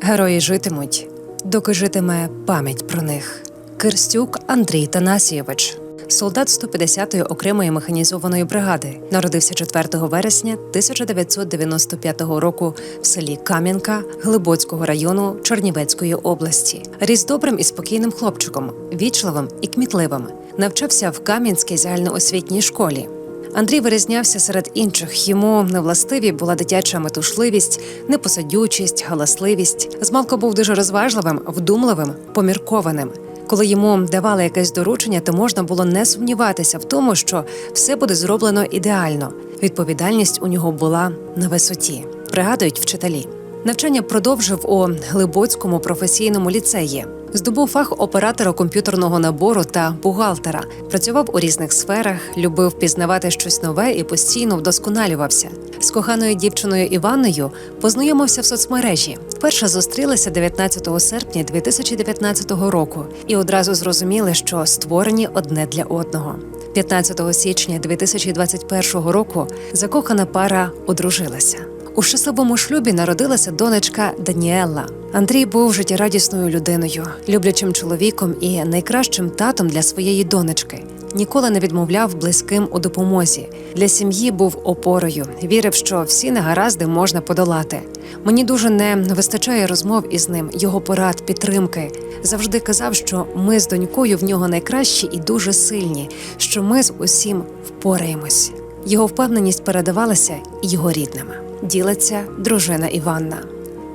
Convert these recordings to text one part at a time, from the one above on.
Герої житимуть, доки житиме пам'ять про них. Кирстюк Андрій Танасійович, солдат 150-ї окремої механізованої бригади, народився 4 вересня 1995 року в селі Кам'янка Глибоцького району Чернівецької області. Ріс добрим і спокійним хлопчиком, вічливим і кмітливим. Навчався в Кам'янській загальноосвітній школі. Андрій вирізнявся серед інших. Йому невластиві була дитяча метушливість, непосадючість, галасливість. Змалко був дуже розважливим, вдумливим, поміркованим. Коли йому давали якесь доручення, то можна було не сумніватися в тому, що все буде зроблено ідеально. Відповідальність у нього була на висоті. Пригадують вчителі. Навчання продовжив у Глибоцькому професійному ліцеї. Здобув фах оператора комп'ютерного набору та бухгалтера. Працював у різних сферах, любив пізнавати щось нове і постійно вдосконалювався. З коханою дівчиною Іванною познайомився в соцмережі. Вперше зустрілися 19 серпня 2019 року і одразу зрозуміли, що створені одне для одного. 15 січня 2021 року закохана пара одружилася. У щасливому шлюбі народилася донечка Даніелла. Андрій був життєрадісною людиною, люблячим чоловіком і найкращим татом для своєї донечки. Ніколи не відмовляв близьким у допомозі. Для сім'ї був опорою. Вірив, що всі негаразди можна подолати. Мені дуже не вистачає розмов із ним, його порад, підтримки. Завжди казав, що ми з донькою в нього найкращі і дуже сильні, що ми з усім впораємось. Його впевненість передавалася і його рідним. Ділиться дружина Іванна.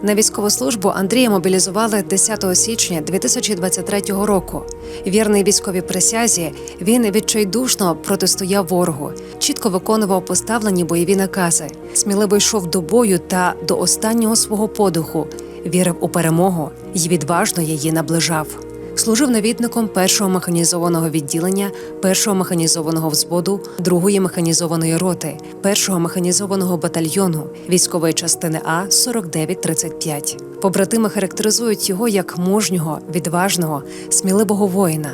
На військову службу Андрія мобілізували 10 січня 2023 року. Вірний військовій присязі, він відчайдушно протистояв ворогу, чітко виконував поставлені бойові накази, сміливо йшов до бою та до останнього свого подуху, вірив у перемогу і відважно її наближав. Служив навідником першого механізованого відділення, першого механізованого взводу, другої механізованої роти, першого механізованого батальйону військової частини А 4935. Побратими характеризують його як мужнього, відважного, сміливого воїна,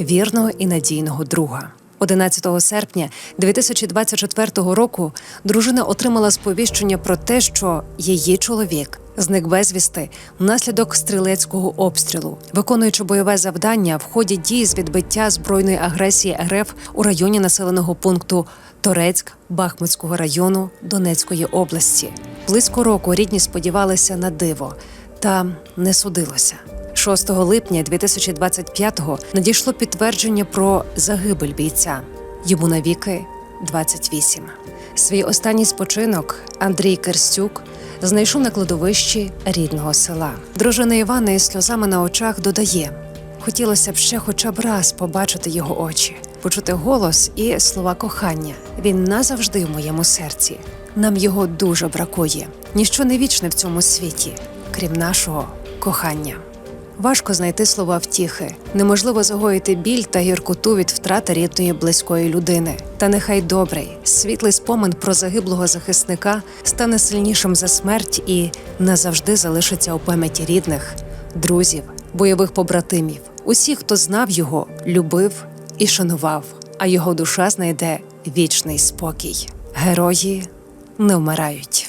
вірного і надійного друга. 11 серпня 2024 року дружина отримала сповіщення про те, що її чоловік зник безвісти внаслідок стрілецького обстрілу, виконуючи бойове завдання в ході дій з відбиття збройної агресії РФ у районі населеного пункту Торецьк Бахмутського району Донецької області. Близько року рідні сподівалися на диво, та не судилося. 6 липня 2025-го надійшло підтвердження про загибель бійця. Йому навіки 28. Свій останній спочинок Андрій Керстюк знайшов на кладовищі рідного села. Дружина Івана із сльозами на очах додає: хотілося б ще хоча б раз побачити його очі, почути голос і слова кохання. Він назавжди в моєму серці. Нам його дуже бракує. Ніщо не вічне в цьому світі, крім нашого кохання. Важко знайти слова втіхи, неможливо загоїти біль та гіркоту від втрати рідної близької людини. Та нехай добрий, світлий спомин про загиблого захисника стане сильнішим за смерть і назавжди залишиться у пам'яті рідних, друзів, бойових побратимів, усіх, хто знав його, любив і шанував, а його душа знайде вічний спокій. Герої не вмирають.